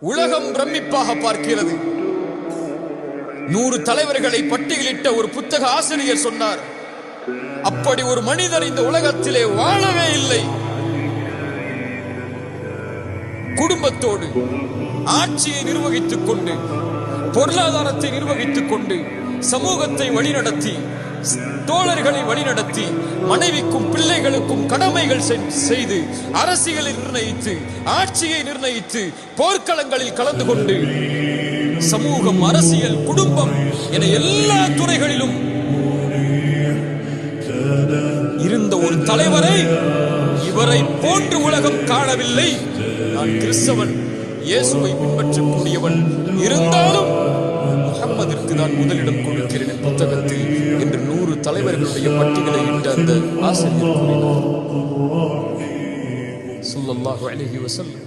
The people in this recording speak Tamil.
உலகம் பிரமிப்பாக பார்க்கிறது. நூறு தலைவர்களை பட்டியலிட்ட ஒரு புத்தக ஆசிரியர் சொன்னார் அப்படி ஒரு மனிதர் இந்த உலகத்திலே வாழவே இல்லை. குடும்பத்தோடு ஆட்சியை நிர்வகித்துக் கொண்டு பொருளாதாரத்தை நிர்வகித்துக் கொண்டு சமூகத்தை வழிநடத்தி தோழர்களை வழிநடத்தி மனைவிக்கும் பிள்ளைகளுக்கும் கடமைகள் செய்து அரசியலை நிர்ணயித்து ஆட்சியை நிர்ணயித்து போர்க்களங்களில் கலந்து கொண்டு சமூகம் அரசியல் குடும்பம் என எல்லா துறைகளிலும் இருந்த ஒரு தலைவரை இவரை போன்று உலகம் காணவில்லை. நான் கிறிஸ்தவன் இயேசுவை பின்பற்றக்கூடியவன். இருந்தாலும் முகம்மதிற்கு நான் முதலிடம் கொடுக்கிறேன் புத்தகத்தில் தலைவர்களுடைய பட்டியலை இட்ட அந்த ஆசிரியர் கூறினார். ஸல்லல்லாஹு அலைஹி வசல்லம்